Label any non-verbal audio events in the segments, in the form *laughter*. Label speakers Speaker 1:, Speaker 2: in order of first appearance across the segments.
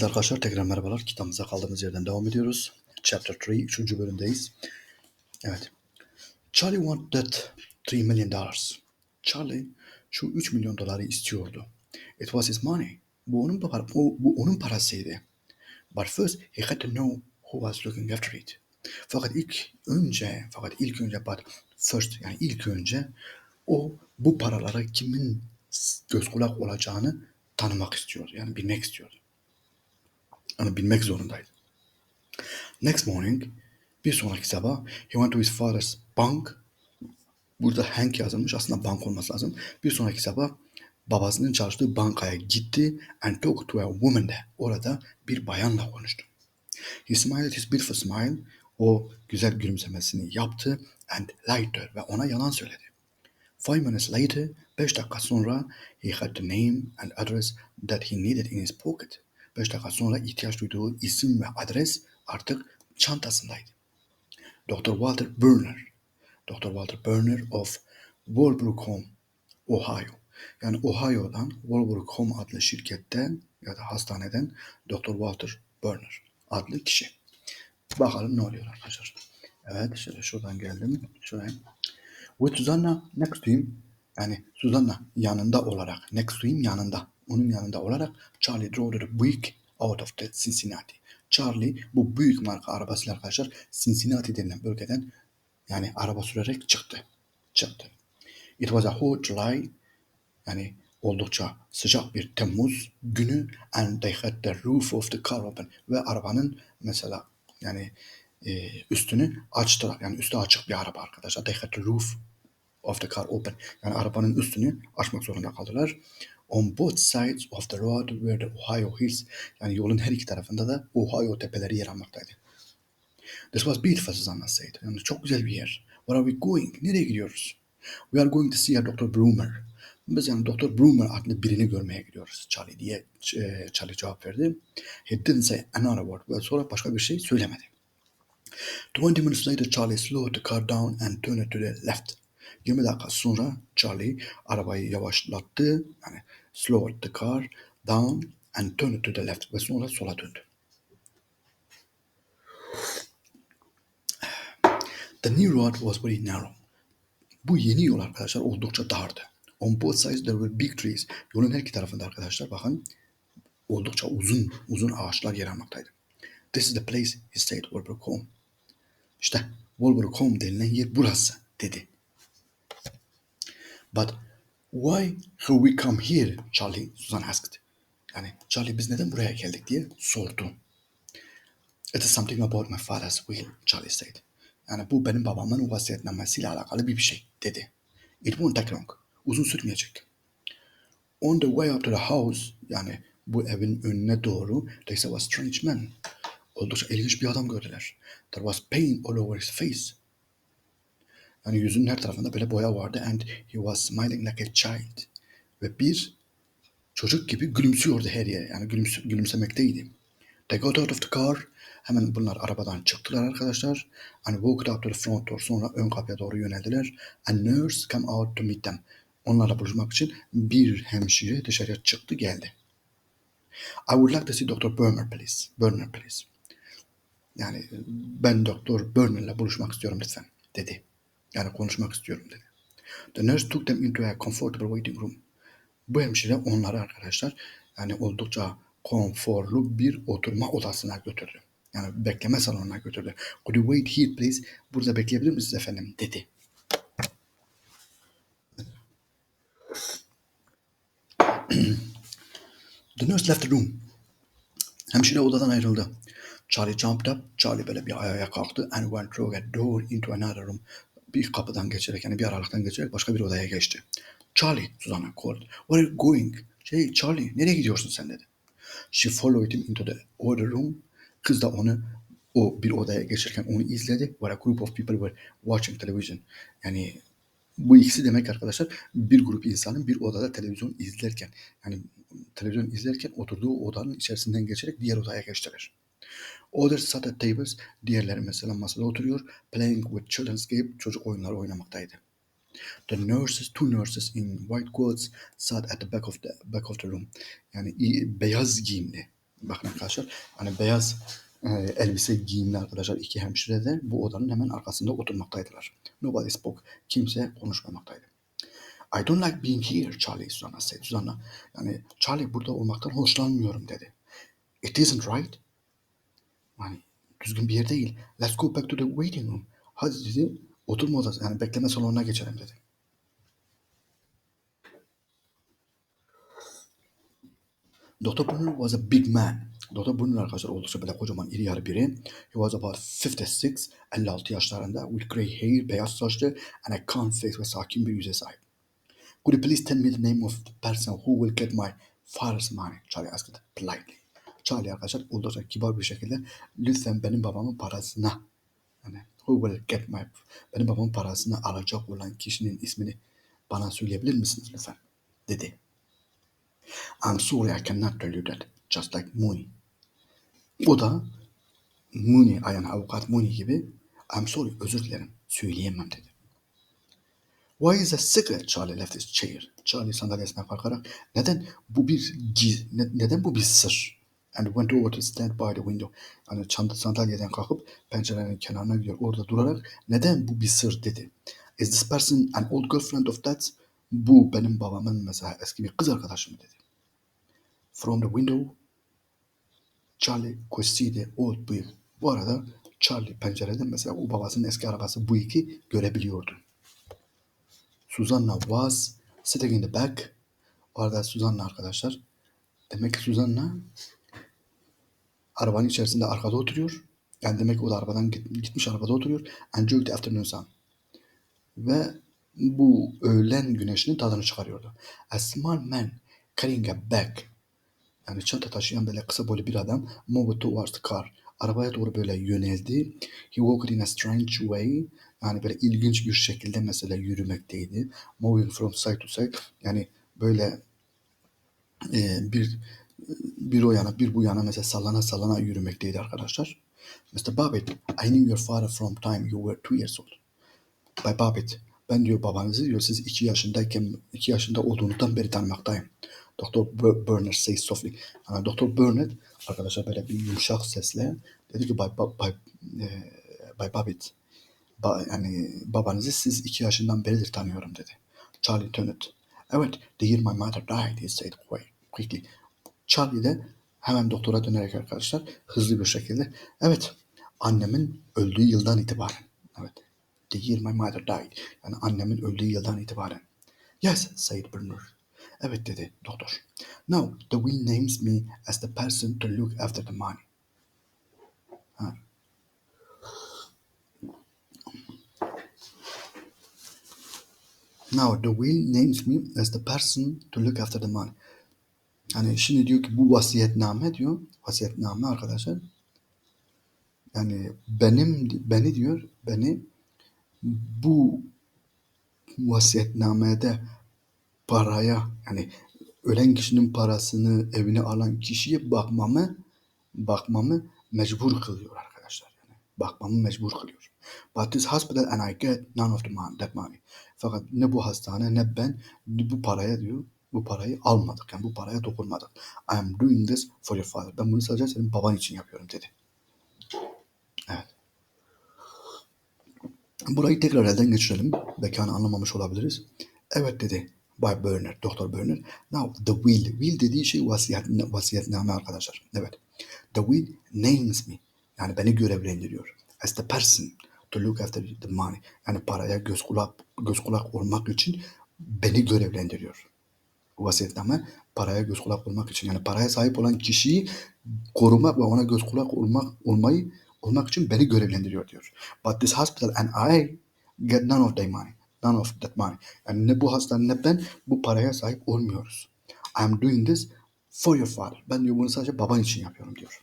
Speaker 1: Evet arkadaşlar tekrar merhabalar. Kitabımıza kaldığımız yerden devam ediyoruz. Chapter 3, 3. bölümdeyiz. Evet. Charlie wanted 3 million dollars. Charlie şu 3 milyon doları istiyordu. It was his money. Bu onun, para, o, bu onun parasıydı. But first he had to know who was looking after it. Fakat ilk önce, fakat ilk önce, but first yani ilk önce o bu paralara kimin göz kulak olacağını tanımak istiyordu. Yani bilmek istiyordu. Yani bilmek zorundaydı. Next morning, bir sonraki sabah, he went to his father's bank. Burada Hank yazılmış, aslında bank olması lazım. Bir sonraki sabah babasının çalıştığı bankaya gitti and talked to a woman there. Orada bir bayanla konuştu. He smiled his beautiful smile. O güzel gülümsemesini yaptı and lied to her ve ona yalan söyledi. Five minutes later, beş dakika sonra he had the name and address that he needed in his pocket. Beş dakika sonra ihtiyaç duyduğu isim ve adres artık çantasındaydı. Dr. Walter Burner. Dr. Walter Burner of Home, Ohio. Yani Ohio'dan Home adlı şirketten ya da hastaneden Dr. Walter Burner adlı kişi. Bakalım ne oluyor arkadaşlar. Evet şöyle şuradan geldim. Şuraya. With Susanna next to him yani Susanna yanında olarak next to him yanında onun yanında olarak Charlie drove the out of the Cincinnati. Charlie bu büyük marka arabasıyla arkadaşlar Cincinnati denilen bölgeden yani araba sürerek çıktı. Çıktı. It was a hot July yani oldukça sıcak bir Temmuz günü and they had the roof of the car open ve arabanın mesela yani e, üstünü açtılar. Yani üstü açık bir araba arkadaşlar. They had the roof of the car open. Yani arabanın üstünü açmak zorunda kaldılar. On both sides of the road were the Ohio Hills. Yani yolun her iki tarafında da Ohio tepeleri yer almaktaydı. This was beautiful, Susanna said. Yani çok güzel bir yer. Where are we going? Nereye gidiyoruz? We are going to see a Dr. Broomer. Biz yani Dr. Broomer adlı birini görmeye gidiyoruz Charlie diye e, Charlie cevap verdi. He didn't say another word. Ve sonra başka bir şey söylemedi. 20 minutes later Charlie slowed the car down and turned to the left. 20 dakika sonra Charlie arabayı yavaşlattı. Yani slowed the car down and turned to the left. Ve sonra sola döndü. The new road was very narrow. Bu yeni yol arkadaşlar oldukça dardı. On both sides there were big trees. Yolun her iki tarafında arkadaşlar bakın oldukça uzun uzun ağaçlar yer almaktaydı. This is the place he said Home. İşte Home denilen yer burası dedi. But why have we come here? Charlie Susan asked. Yani Charlie biz neden buraya geldik diye sordu. It is something about my father's will, Charlie said. Yani bu benim babamın vasiyetnamesiyle alakalı bir şey dedi. It won't take long. Uzun sürmeyecek. On the way up to the house yani bu evin önüne doğru they saw a strange man. Oldukça ilginç bir adam gördüler. There was pain all over his face. Yani yüzünün her tarafında böyle boya vardı and he was smiling like a child. Ve bir çocuk gibi gülümsüyordu her yere. Yani gülümse, gülümsemekteydi. They got out of the car. Hemen bunlar arabadan çıktılar arkadaşlar. And walked up to the front door. Sonra ön kapıya doğru yöneldiler. A nurse came out to meet them. Onlarla buluşmak için bir hemşire dışarıya çıktı geldi. I would like to see Dr. Burner please. Burner please. Yani ben Doktor Burner'la buluşmak istiyorum lütfen dedi. Yani konuşmak istiyorum dedi. The nurse took them into a comfortable waiting room. Bu hemşire onları arkadaşlar yani oldukça konforlu bir oturma odasına götürdü. Yani bekleme salonuna götürdü. Could you wait here please? Burada bekleyebilir misiniz efendim? dedi. *clears throat* the nurse left the room. Hemşire odadan ayrıldı. Charlie jumped up. Charlie böyle bir ayağa kalktı and went through a door into another room. Bir kapıdan geçerek yani bir aralıktan geçerek başka bir odaya geçti. Charlie, Susanna called. Where are you going? Şey, Charlie, nereye gidiyorsun sen dedi. She followed him into the other room. Kız da onu o bir odaya geçerken onu izledi. Where a group of people were watching television. Yani bu ikisi demek arkadaşlar bir grup insanın bir odada televizyon izlerken yani televizyon izlerken oturduğu odanın içerisinden geçerek diğer odaya geçtiler. Others sat at tables, diğerleri mesela masada oturuyor, playing with children's game, çocuk oyunları oynamaktaydı. The nurses, two nurses in white coats sat at the back of the back of the room. Yani beyaz giyimli, Bakın arkadaşlar hani beyaz e, elbise giyimli arkadaşlar iki hemşire de bu odanın hemen arkasında oturmaktaydılar. Nobody spoke. Kimse konuşmamaktaydı. I don't like being here Charlie Susanna said. Susanna yani Charlie burada olmaktan hoşlanmıyorum dedi. It isn't right. Yani düzgün bir yer değil. Let's go back to the waiting room. Hadi dedi oturma odası yani bekleme salonuna geçelim dedi. Dr. Brunner was a big man. Dr. Brunner arkadaşlar oldukça böyle kocaman iri yarı biri. He was about 56, 56 yaşlarında with grey hair, beyaz saçlı and a calm face ve sakin bir yüze sahip. Could you please tell me the name of the person who will get my father's money? Charlie asked politely. Charlie arkadaşlar oldukça kibar bir şekilde lütfen benim babamın parasına yani who will get my benim babamın parasını alacak olan kişinin ismini bana söyleyebilir misiniz lütfen? dedi. I'm sorry I cannot tell you that. Just like Mooney. O da Mooney, yani avukat Mooney gibi I'm sorry özür dilerim söyleyemem dedi. Why is a secret? Charlie left his chair. Charlie sandalyesinden kalkarak neden bu bir giz, ne- neden bu bir sır? And went over to stand by the window. Yani çanta sandalyeden kalkıp pencerenin kenarına gidiyor. Orada durarak neden bu bir sır dedi. Is this person an old girlfriend of that? Bu benim babamın mesela eski bir kız arkadaşı mı dedi. From the window Charlie could see the old Buick. Bu arada Charlie pencereden mesela o babasının eski arabası Buick'i görebiliyordu. Susanna was sitting in the back. O arada Susanna arkadaşlar. Demek ki Susanna arabanın içerisinde arkada oturuyor. Yani demek ki o da arabadan git- gitmiş arabada oturuyor. Enjoy the afternoon sun. Ve bu öğlen güneşinin tadını çıkarıyordu. A small man carrying a bag yani çanta taşıyan böyle kısa boylu bir adam moved towards the car. Arabaya doğru böyle yöneldi. He walked in a strange way. Yani böyle ilginç bir şekilde mesela yürümekteydi. Moving from side to side. Yani böyle e, bir bir o yana bir bu yana mesela sallana sallana yürümekteydi arkadaşlar. Mr. Babbitt, I knew your father from time you were two years old. Bay Babbitt, ben diyor babanızı diyor siz iki yaşındayken iki yaşında olduğunuzdan beri tanımaktayım. Doktor Bur- Burnett says softly. Yani Doktor Burnett arkadaşlar böyle bir yumuşak sesle dedi ki Bay, Ba- Bay, e, Bay Babbitt ba, yani babanızı siz iki yaşından beridir tanıyorum dedi. Charlie turned. Evet, the year my mother died, he said quickly. Charlie de hemen doktora dönerek arkadaşlar hızlı bir şekilde evet annemin öldüğü yıldan itibaren evet the year my mother died. Yani annemin öldüğü yıldan itibaren. Yes said Bernard evet dedi doktor. Now the will names me as the person to look after the money. Ha. now the will names me as the person to look after the money yani şimdi diyor ki bu vasiyetname diyor vasiyetname arkadaşlar yani benim beni diyor beni bu vasiyetnamede paraya yani ölen kişinin parasını evine alan kişiye bakmamı bakmamı mecbur kılıyor arkadaşlar yani bakmamı mecbur kılıyor. But this hospital and I get none of the money, that money. Fakat ne bu hastane ne ben bu paraya diyor bu parayı almadık. Yani bu paraya dokunmadık. I am doing this for your father. Ben bunu sadece senin baban için yapıyorum dedi. Evet. Burayı tekrar elden geçirelim. Belki anlamamış olabiliriz. Evet dedi Bay Bernard, Doktor Bernard. Now the will. Will dediği şey vasiyet, vasiyetname arkadaşlar. Evet. The will names me. Yani beni görevlendiriyor. As the person to look after the money. Yani paraya göz kulak, göz kulak olmak için beni görevlendiriyor. Vasiyetname paraya göz kulak olmak için. Yani paraya sahip olan kişiyi korumak ve ona göz kulak olmak olmayı olmak için beni görevlendiriyor diyor. But this hospital and I get none of their money. None of that money. Yani ne bu hastane ne ben bu paraya sahip olmuyoruz. I am doing this for your father. Ben diyor bunu sadece baban için yapıyorum diyor.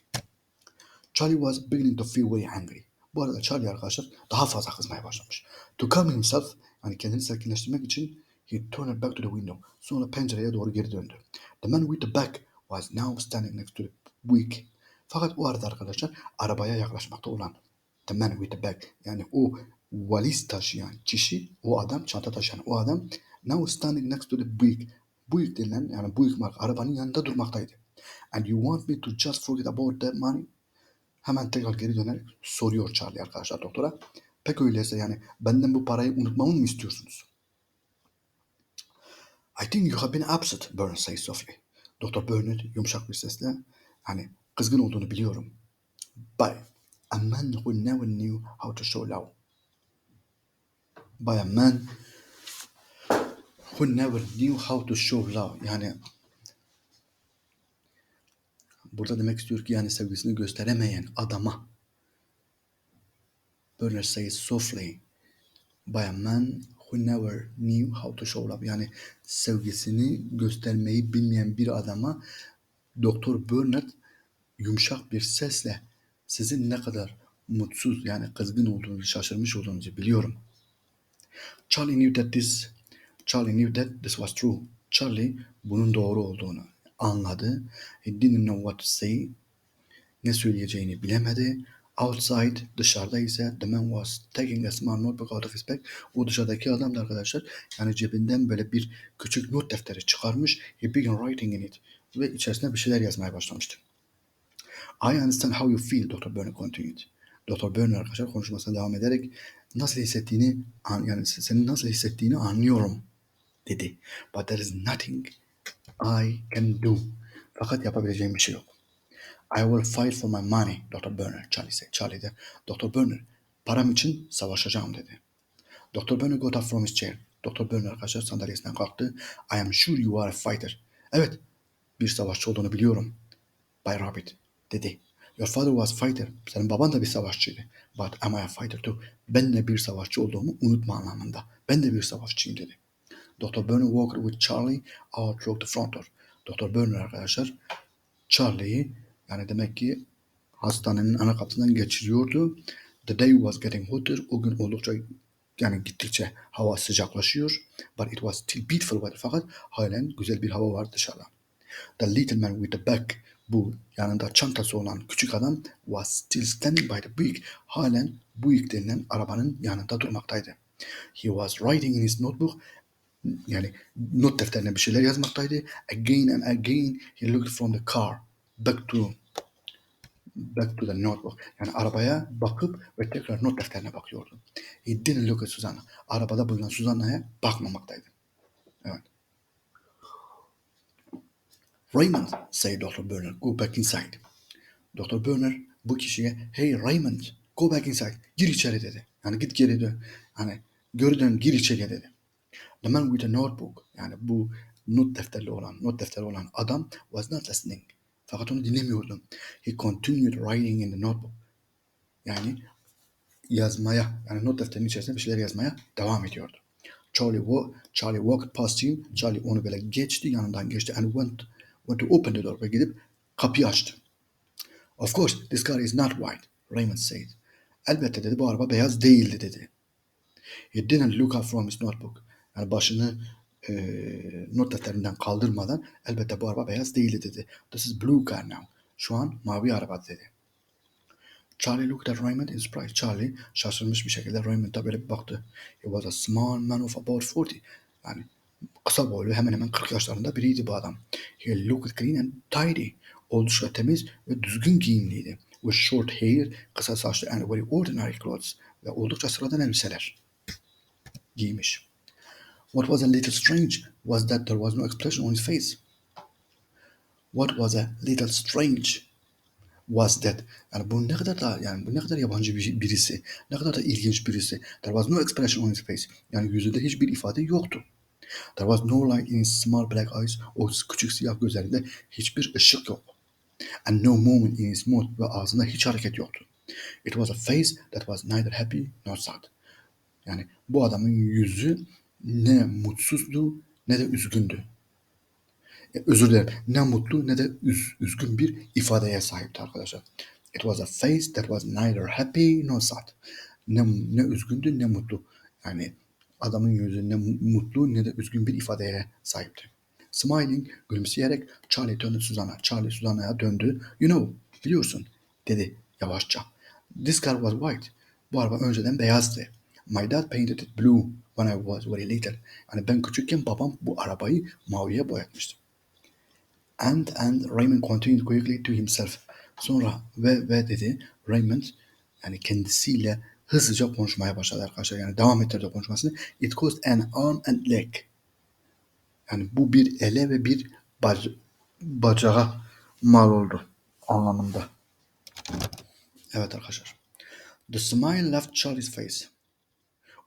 Speaker 1: Charlie was beginning to feel very angry. Bu arada Charlie arkadaşlar daha fazla kızmaya başlamış. To calm himself, yani kendini sakinleştirmek için he turned back to the window. Sonra pencereye doğru geri döndü. The man with the bag was now standing next to the Buick. Fakat o arada arkadaşlar arabaya yaklaşmakta olan the man with the bag yani o valiz taşıyan kişi, o adam, çanta taşıyan o adam now standing next to the Buick. Buick denilen yani Buick marka arabanın yanında durmaktaydı. And you want me to just forget about that money? Hemen tekrar geri dönerek soruyor Charlie arkadaşlar doktora. Pek öyleyse yani benden bu parayı unutmamı mı istiyorsunuz? I think you have been upset, Bernard says softly. Doktor Bernard yumuşak bir sesle hani kızgın olduğunu biliyorum. By a man who never knew how to show love. By a man who never knew how to show love. Yani burada demek istiyor ki yani sevgisini gösteremeyen adama Bernard says softly by a man who never knew how to show love. Yani sevgisini göstermeyi bilmeyen bir adama Doktor Bernard yumuşak bir sesle sizin ne kadar mutsuz yani kızgın olduğunuzu, şaşırmış olduğunuzu biliyorum. Charlie knew that this Charlie knew that this was true. Charlie bunun doğru olduğunu anladı. He didn't know what to say. Ne söyleyeceğini bilemedi. Outside dışarıda ise the man was taking a small notebook out of his bag. O dışarıdaki adam da arkadaşlar yani cebinden böyle bir küçük not defteri çıkarmış. He began writing in it. Ve içerisine bir şeyler yazmaya başlamıştı. I understand how you feel, Dr. Burney continued. Dr. Burney arkadaşlar konuşmasına devam ederek nasıl hissettiğini yani senin nasıl hissettiğini anlıyorum dedi. But there is nothing I can do. Fakat yapabileceğim bir şey yok. I will fight for my money, Dr. Burner, Charlie said. Charlie de, Dr. Burner, param için savaşacağım dedi. Dr. Burner got up from his chair. Dr. Burner arkadaşlar sandalyesinden kalktı. I am sure you are a fighter. Evet, bir savaşçı olduğunu biliyorum. Bay Rabbit dedi. Your father was fighter. Senin baban da bir savaşçıydı. But am I a fighter too? Ben de bir savaşçı olduğumu unutma anlamında. Ben de bir savaşçıyım dedi. Dr. Burner walked with Charlie out through the front door. Dr. Burner arkadaşlar Charlie'yi yani demek ki hastanenin ana kapısından geçiriyordu. The day was getting hotter. O gün oldukça yani gittikçe hava sıcaklaşıyor. But it was still beautiful weather. Fakat halen güzel bir hava var dışarıda. The little man with the bag bu yanında çantası olan küçük adam was still standing by the Buick. Halen Buick denilen arabanın yanında durmaktaydı. He was writing in his notebook yani not defterine bir şeyler yazmaktaydı. Again and again he looked from the car back to back to the notebook. Yani arabaya bakıp ve tekrar not defterine bakıyordu. He didn't look at Susanna. Arabada bulunan Susanna'ya bakmamaktaydı. Evet. Raymond, said Dr. Burner, go back inside. Dr. Burner bu kişiye hey Raymond go back inside gir içeri dedi. Yani git geri dön. Hani geri dön gir içeri dedi. The man with a notebook yani bu not defterli olan not defteri olan adam was not listening. Fakat onu dinlemiyordu. He continued writing in the notebook. Yani yazmaya yani not defterinin içerisinde bir şeyler yazmaya devam ediyordu. Charlie, Charlie walked past him. Charlie onu böyle geçti, yanından geçti and went, went to open the door ve gidip kapıyı açtı. Of course, this car is not white, Raymond said. Elbette dedi bu araba beyaz değildi dedi. He didn't look up from his notebook. Yani başını e, not defterinden kaldırmadan elbette bu araba beyaz değildi dedi. This is blue car now. Şu an mavi araba dedi. Charlie looked at Raymond in surprise. Charlie şaşırmış bir şekilde Raymond'a böyle bir baktı. He was a small man of about 40. Yani kısa boylu hemen hemen 40 yaşlarında biriydi bu adam. He looked clean and tidy. Oldukça temiz ve düzgün giyimliydi. With short hair, kısa saçlı and very ordinary clothes. Ve oldukça sıradan elbiseler giymiş. What was a little strange was that there was no expression on his face. What was a little strange was that yani bu ne kadar da yani bu ne kadar yabancı bir, birisi, ne kadar da ilginç birisi. There was no expression on his face. Yani yüzünde hiçbir ifade yoktu. There was no light in his small black eyes. O küçük siyah gözlerinde hiçbir ışık yok. And no movement in his mouth ve ağzında hiç hareket yoktu. It was a face that was neither happy nor sad. Yani bu adamın yüzü ne mutsuzdu ne de üzgündü. E, özür dilerim. Ne mutlu ne de üz, üzgün bir ifadeye sahipti arkadaşlar. It was a face that was neither happy nor sad. Ne, ne üzgündü ne mutlu. Yani adamın yüzü ne mutlu ne de üzgün bir ifadeye sahipti. Smiling, gülümseyerek Charlie döndü Susan'a. Charlie Susana'ya döndü. You know, biliyorsun dedi yavaşça. This car was white. Bu araba önceden beyazdı. My dad painted it blue I was very little. Yani ben küçükken babam bu arabayı maviye boyatmıştı. And and Raymond continued quickly to himself. Sonra ve ve dedi Raymond yani kendisiyle hızlıca konuşmaya başladı arkadaşlar. Yani devam ettirdi konuşmasını. It cost an arm and leg. Yani bu bir ele ve bir bac bacağa mal oldu anlamında. Evet arkadaşlar. The smile left Charlie's face.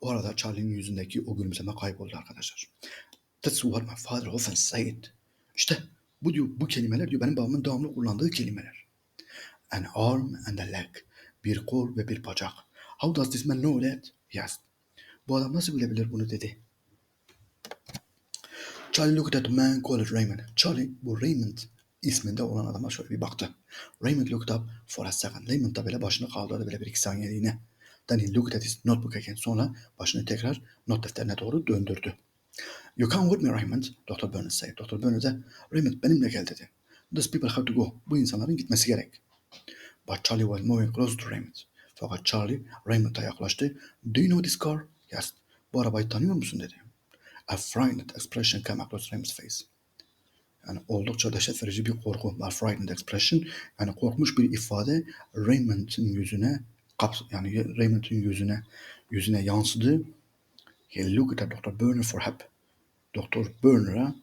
Speaker 1: O arada Charlie'nin yüzündeki o gülümseme kayboldu arkadaşlar. That's what my father often said. İşte bu diyor bu kelimeler diyor benim babamın devamlı kullandığı kelimeler. An arm and a leg. Bir kol ve bir bacak. How does this man know that? Asked. Bu adam nasıl bilebilir bunu dedi. Charlie looked at the man called Raymond. Charlie bu Raymond isminde olan adama şöyle bir baktı. Raymond looked up for a second. Raymond da böyle başını kaldırdı böyle bir iki saniyeliğine. He looked at his notebook again. Sonra başını tekrar not defterine doğru döndürdü. You come with me Raymond, Dr. Burnett said. Dr. Burnett de Raymond benimle gel dedi. These people have to go. Bu insanların gitmesi gerek. But Charlie was moving close to Raymond. Fakat Charlie Raymond'a yaklaştı. Do you know this car? Yes. Bu arabayı tanıyor musun dedi. A frightened expression came across Raymond's face. Yani oldukça dehşet verici bir korku. A frightened expression. Yani korkmuş bir ifade Raymond'ın yüzüne kaps yani Raymond'ın yüzüne yüzüne yansıdı. He looked at Dr. Burner for help. Dr. Burner'a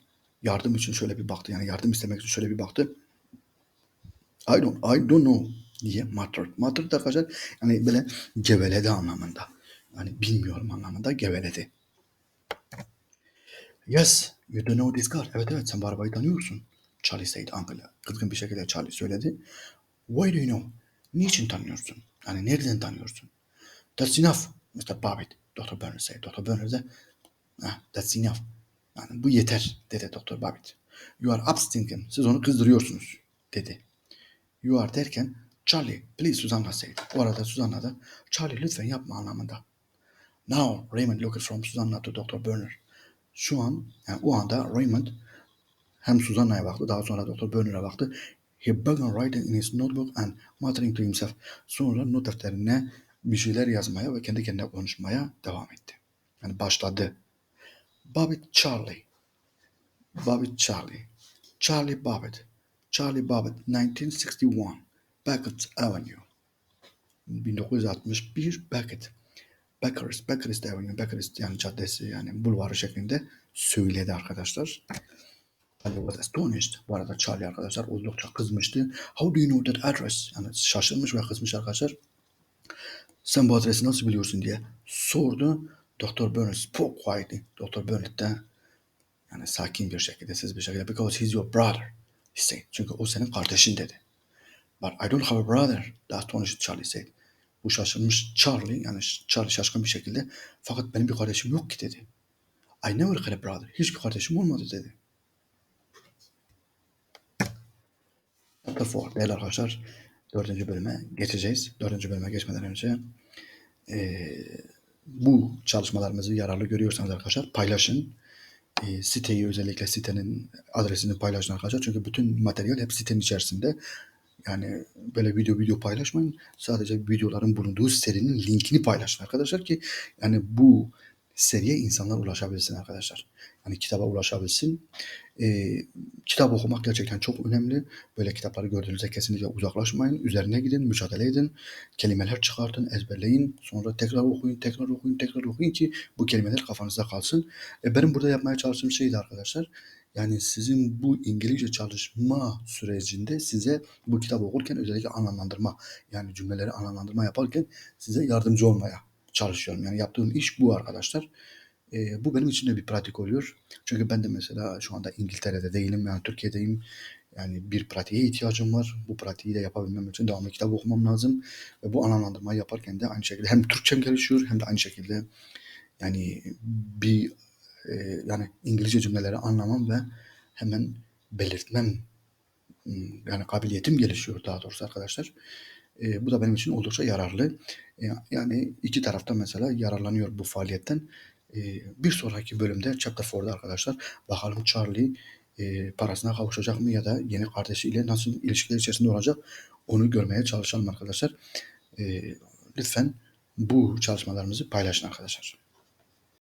Speaker 1: yardım için şöyle bir baktı. Yani yardım istemek için şöyle bir baktı. I don't, I don't know diye muttered. Muttered arkadaşlar yani böyle geveledi anlamında. Yani bilmiyorum anlamında geveledi. Yes, you don't know this car. Evet evet sen bu arabayı tanıyorsun. Charlie said uncle'a. Kızgın bir şekilde Charlie söyledi. Why do you know? Niçin tanıyorsun? Yani nereden tanıyorsun? That's enough, Mr. Babbitt. Said. Dr. Burner de ah, that's enough. Yani bu yeter dedi Dr. Babbitt. You are upstinking. Siz onu kızdırıyorsunuz dedi. You are derken Charlie, please Susanna said. Bu arada Susanna da Charlie lütfen yapma anlamında. Now Raymond looked from Susanna to Dr. Burner. Şu an, yani o anda Raymond hem Susanna'ya baktı, daha sonra Dr. Burner'a baktı. He began writing in his notebook and muttering to himself. Sonra not defterine bir şeyler yazmaya ve kendi kendine konuşmaya devam etti. Yani başladı. Babbitt Charlie. Babbitt Charlie. Charlie Babbitt. Charlie Babbitt 1961. Beckett Avenue. 1961 Beckett. Becker's, Becker's Avenue, Becker's yani caddesi yani bulvarı şeklinde söyledi arkadaşlar. Charlie was astonished. Bu arada Charlie arkadaşlar oldukça kızmıştı. How do you know that address? Yani şaşırmış ve kızmış arkadaşlar. Sen bu adresi nasıl biliyorsun diye sordu. Dr. Burnett spoke quietly. Dr. Burnett de yani sakin bir şekilde, siz bir şekilde because he's your brother. He said. Çünkü o senin kardeşin dedi. But I don't have a brother. The astonished Charlie said. Bu şaşırmış Charlie yani Charlie şaşkın bir şekilde fakat benim bir kardeşim yok ki dedi. I never had a brother. Hiçbir kardeşim olmadı dedi. 4. Değerli arkadaşlar dördüncü bölüme geçeceğiz. Dördüncü bölüme geçmeden önce e, bu çalışmalarımızı yararlı görüyorsanız arkadaşlar paylaşın. E, siteyi özellikle sitenin adresini paylaşın arkadaşlar. Çünkü bütün materyal hep sitenin içerisinde. Yani böyle video video paylaşmayın. Sadece videoların bulunduğu serinin linkini paylaşın arkadaşlar ki yani bu seriye insanlar ulaşabilsin arkadaşlar. Yani kitaba ulaşabilsin. Ee, kitap okumak gerçekten çok önemli. Böyle kitapları gördüğünüzde kesinlikle uzaklaşmayın. Üzerine gidin, mücadele edin. Kelimeler çıkartın, ezberleyin. Sonra tekrar okuyun, tekrar okuyun, tekrar okuyun ki bu kelimeler kafanızda kalsın. E, benim burada yapmaya çalıştığım şey de arkadaşlar yani sizin bu İngilizce çalışma sürecinde size bu kitabı okurken özellikle anlamlandırma yani cümleleri anlamlandırma yaparken size yardımcı olmaya çalışıyorum. Yani yaptığım iş bu arkadaşlar. E, bu benim için de bir pratik oluyor. Çünkü ben de mesela şu anda İngiltere'de değilim yani Türkiye'deyim. Yani bir pratiğe ihtiyacım var. Bu pratiği de yapabilmem için devamlı kitap okumam lazım. Ve bu anlamlandırmayı yaparken de aynı şekilde hem Türkçem gelişiyor hem de aynı şekilde yani bir e, yani İngilizce cümleleri anlamam ve hemen belirtmem yani kabiliyetim gelişiyor daha doğrusu arkadaşlar. E, bu da benim için oldukça yararlı. E, yani iki tarafta mesela yararlanıyor bu faaliyetten. E, bir sonraki bölümde Chapter 4'da arkadaşlar bakalım Charlie e, parasına kavuşacak mı ya da yeni kardeşiyle nasıl ilişkiler içerisinde olacak onu görmeye çalışalım arkadaşlar. E, lütfen bu çalışmalarımızı paylaşın arkadaşlar.